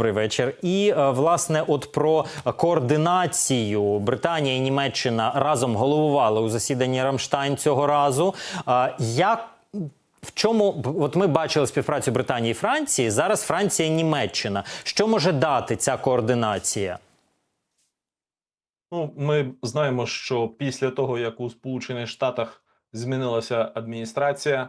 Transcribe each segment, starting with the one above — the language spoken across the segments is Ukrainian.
Добрий вечір. І е, власне, от про координацію Британія і Німеччина разом головували у засіданні Рамштайн цього разу. Як в чому от ми бачили співпрацю Британії і Франції? Зараз Франція і Німеччина. Що може дати ця координація? Ну, ми знаємо, що після того, як у Сполучених Штатах змінилася адміністрація,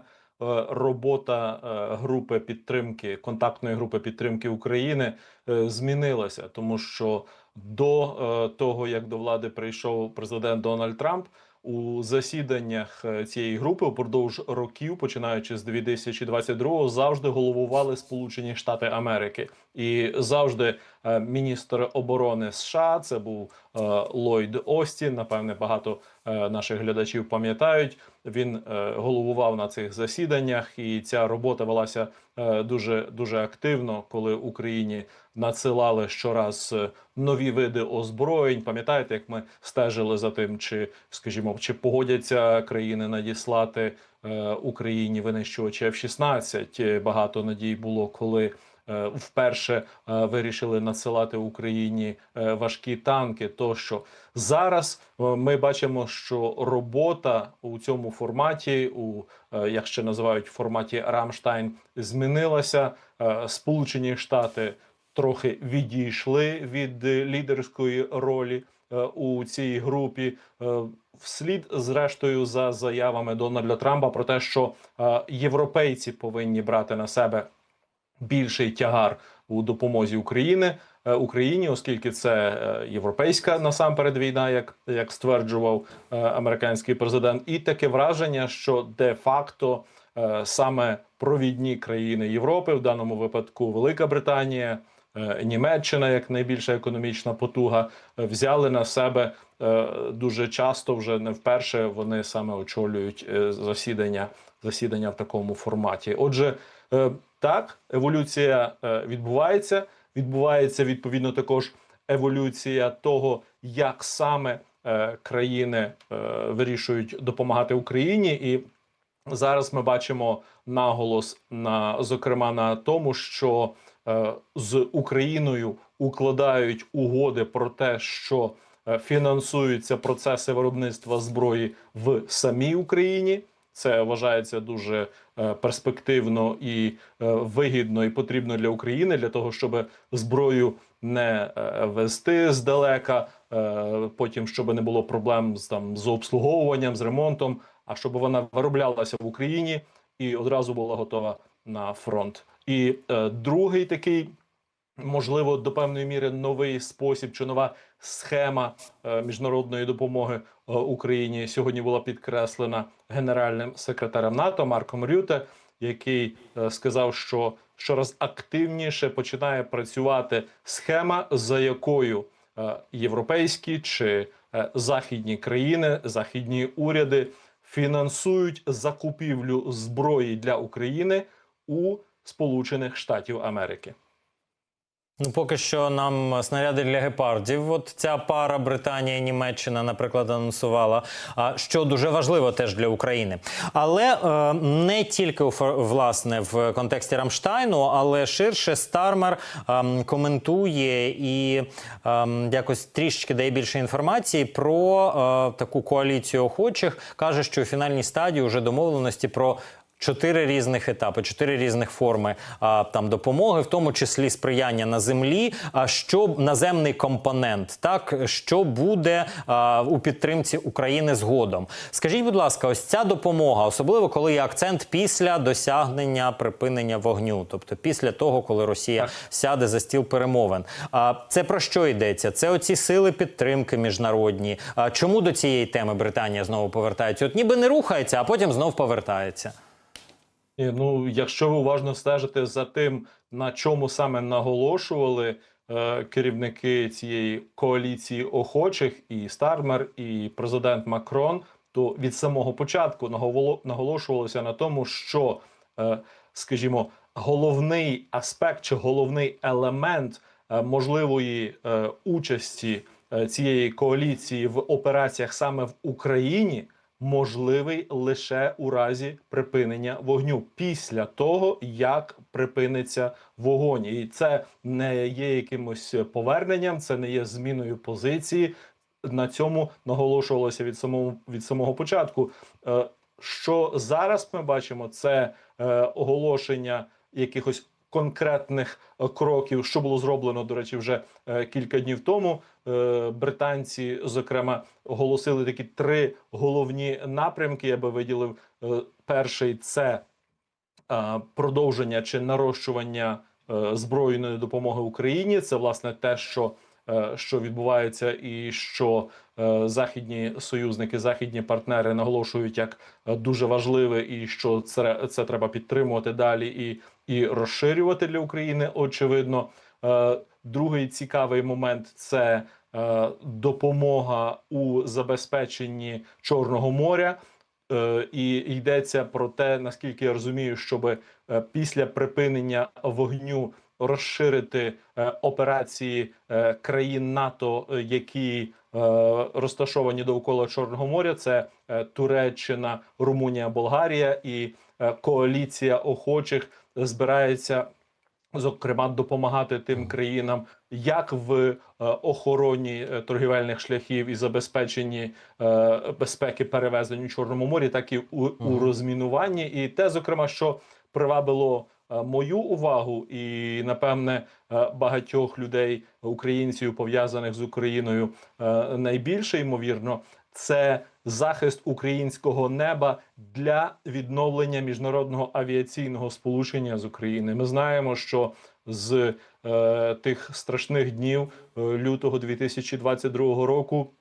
робота е, групи підтримки, контактної групи підтримки України е, змінилася, тому що до е, того, як до влади прийшов президент Дональд Трамп, у засіданнях е, цієї групи упродовж років, починаючи з 2022-го, завжди головували Сполучені Штати Америки, і завжди е, міністр оборони США це був е, Ллойд Остін. Напевне, багато е, наших глядачів пам'ятають. Він е, головував на цих засіданнях, і ця робота велася е, дуже дуже активно, коли Україні надсилали щораз е, нові види озброєнь. Пам'ятаєте, як ми стежили за тим, чи скажімо, чи погодяться країни надіслати е, Україні винищувачі F-16. Е, Багато надій було, коли е, вперше е, вирішили надсилати Україні е, важкі танки. Тощо зараз е, ми бачимо, що робота у цьому форматі, у е, як ще називають форматі Рамштайн, змінилася. Е, Сполучені Штати трохи відійшли від е, лідерської ролі е, у цій групі. е, Вслід, зрештою, за заявами Дональда Трампа про те, що е, європейці повинні брати на себе більший тягар у допомозі України е, Україні, оскільки це е, європейська насамперед війна, як, як стверджував е, американський президент, і таке враження, що де-факто саме провідні країни Європи, в даному випадку Велика Британія. Німеччина, як найбільша економічна потуга, взяли на себе дуже часто, вже не вперше вони саме очолюють засідання, засідання в такому форматі. Отже, так, еволюція е, відбувається. Відбувається відповідно також еволюція того, як саме е, країни е, вирішують допомагати Україні, і зараз ми бачимо наголос на зокрема на тому, що з Україною укладають угоди про те, що фінансуються процеси виробництва зброї в самій Україні. Це вважається дуже е, перспективно і е, вигідно і потрібно для України для того, щоб зброю не е, вести здалека, потім щоб не було проблем з там з обслуговуванням, з ремонтом, а щоб вона вироблялася в Україні і одразу була готова на фронт. І е, другий такий можливо, до певної міри новий спосіб чи нова схема е, міжнародної допомоги е, Україні сьогодні була підкреслена генеральним секретарем НАТО Марком Рюте, який е, сказав, що щораз активніше починає працювати схема, за якою європейські чи західні країни, західні уряди фінансують закупівлю зброї для України у Сполучених Штатів Америки. Ну, поки що нам снаряди для гепардів. От ця пара Британія і Німеччина, наприклад, анонсувала, що дуже важливо теж для України. Але е, не тільки власне в контексті Рамштайну, але ширше Стармер ем, коментує і ем, якось трішечки дає більше інформації про е, таку коаліцію охочих. каже, що у фінальній стадії вже домовленості про. Чотири різних етапи, чотири різних форми а, там допомоги, в тому числі сприяння на землі. А що наземний компонент, так що буде а, у підтримці України згодом? Скажіть, будь ласка, ось ця допомога, особливо коли є акцент після досягнення припинення вогню, тобто після того, коли Росія сяде за стіл перемовин. А це про що йдеться? Це оці сили підтримки міжнародні. А чому до цієї теми Британія знову повертається? От ніби не рухається, а потім знов повертається. Ну, якщо ви уважно стежите за тим, на чому саме наголошували е, керівники цієї коаліції охочих, і Стармер, і президент Макрон, то від самого початку наголо- наголошувалося на тому, що, е, скажімо, головний аспект чи головний елемент е, можливої е, участі е, цієї коаліції в операціях саме в Україні можливий лише у разі припинення вогню після того, як припиниться вогонь, і це не є якимось поверненням, це не є зміною позиції. На цьому наголошувалося від самого від самого початку. Е, Що зараз ми бачимо, це е, оголошення якихось конкретних е, кроків, що було зроблено, до речі, вже е, кілька днів тому. Е, Британці, зокрема, оголосили такі три головні напрямки. Я би виділив. Перший це продовження чи нарощування збройної допомоги Україні. Це власне те, що, що відбувається, і що західні союзники, західні партнери наголошують як дуже важливе, і що це, це треба підтримувати далі і, і розширювати для України. Очевидно, Е, другий цікавий момент це е, допомога у забезпеченні Чорного моря. Е, І йдеться про те, наскільки я розумію, щоб після припинення вогню розширити операції країн НАТО, які розташовані довкола Чорного моря. Це Туреччина, Румунія, Болгарія і коаліція охочих збирається зокрема допомагати тим країнам як в е, охороні е, торгівельних шляхів і забезпеченні е, безпеки перевезень у Чорному морі, так і у, у розмінуванні. І те, зокрема, що привабило мою увагу, і напевне багатьох людей, українців пов'язаних з Україною, найбільше ймовірно, це захист українського неба для відновлення міжнародного авіаційного сполучення з України. Ми знаємо, що з е, тих страшних днів е, лютого 2022 року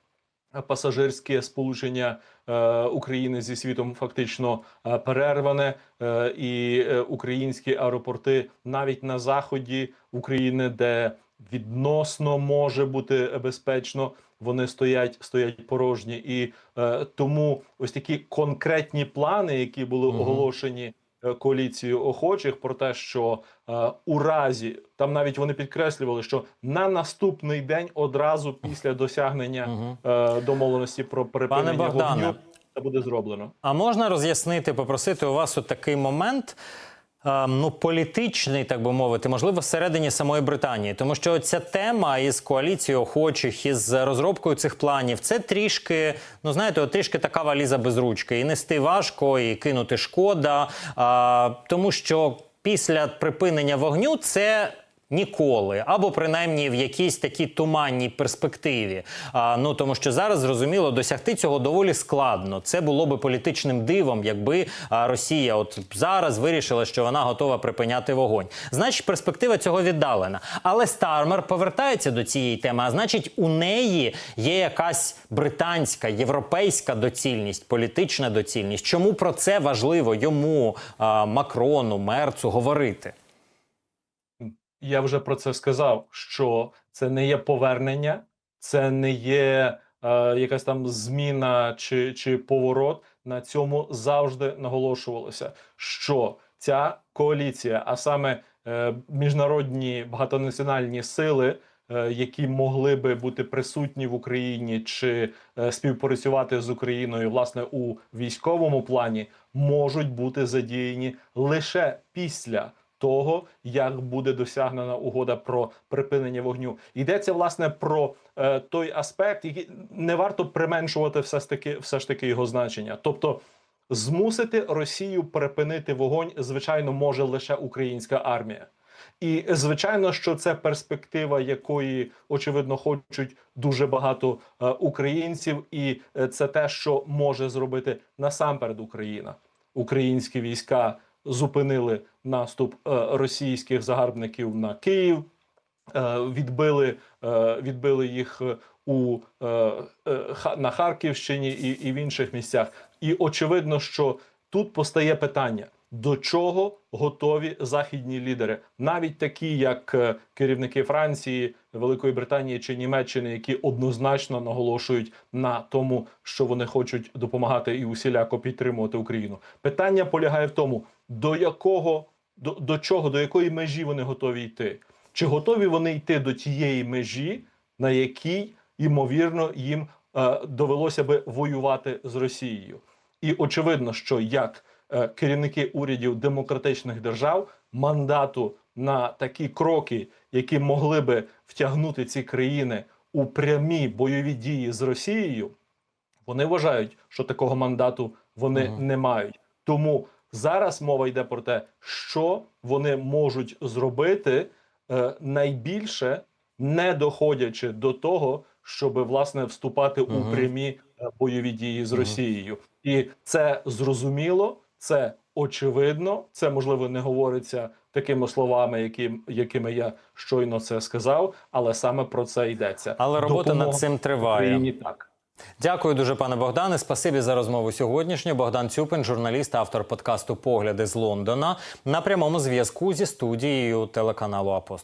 пасажирське сполучення е, України зі світом фактично е, перерване, е, і е, українські аеропорти навіть на заході України, де відносно може бути безпечно, вони стоять стоять порожні, і е, тому ось такі конкретні плани, які були Мгм. оголошені е, коаліцією охочих, про те, що е, у разі там навіть вони підкреслювали, що на наступний день одразу після досягнення е, домовленості про припинення Богдане. вогню це буде зроблено. А можна роз'яснити, попросити у вас от такий момент. Е, Ну, політичний, так би мовити, можливо, всередині самої Британії, тому що ця тема із коаліцією охочих, із розробкою цих планів, це трішки, ну знаєте, от трішки така валіза без ручки. І нести важко, і кинути шкода. А, тому що після припинення вогню це Ніколи, або принаймні в якійсь такій туманній перспективі. А, ну тому що зараз зрозуміло, досягти цього доволі складно. Це було би політичним дивом, якби Росія от зараз вирішила, що вона готова припиняти вогонь. Значить, перспектива цього віддалена. Але Стармер повертається до цієї теми. А значить, у неї є якась британська, європейська доцільність, політична доцільність. Чому про це важливо йому, Макрону, Мерцу говорити? Я вже про це сказав, що це не є повернення, це не є е, якась там зміна чи, чи поворот. На цьому завжди наголошувалося, що ця коаліція, а саме е, міжнародні багатонаціональні сили, е, які могли би бути присутні в Україні чи е, співпрацювати з Україною власне у військовому плані, можуть бути задіяні лише після того, як буде досягнена угода про припинення вогню. Йдеться власне про е, той аспект, який не варто применшувати все ж таки, все ж таки його значення. Тобто, змусити Росію припинити вогонь, звичайно, може лише українська армія. І звичайно, що це перспектива, якої очевидно хочуть дуже багато е, українців, і е, це те, що може зробити насамперед Україна. Українські війська зупинили наступ е, російських загарбників на Київ, е, відбили, е, відбили їх у на Харківщині і, і в інших місцях. І очевидно, що тут постає питання. До чого готові західні лідери, навіть такі, як керівники Франції, Великої Британії чи Німеччини, які однозначно наголошують на тому, що вони хочуть допомагати і усіляко підтримувати Україну. Питання полягає в тому, до якого до, до чого, до якої межі вони готові йти, чи готові вони йти до тієї межі, на якій ймовірно їм е, довелося би воювати з Росією. І очевидно, що як е, керівники урядів демократичних держав мандату на такі кроки, які могли би втягнути ці країни у прямі бойові дії з Росією, вони вважають, що такого мандату вони Мгм. не мають. Тому зараз мова йде про те, що вони можуть зробити е, найбільше, не доходячи до того, щоб власне вступати Мгм. у прямі е, бойові дії з Мгм. Росією, і це зрозуміло, це очевидно. Це можливо не говориться такими словами, які, якими я щойно це сказав, але саме про це йдеться. Але робота Допомога над цим триває. Україні так. Дякую дуже, пане Богдане. Спасибі за розмову сьогоднішню. Богдан Цюпин, журналіст, автор подкасту Погляди з Лондона на прямому зв'язку зі студією телеканалу Апостол.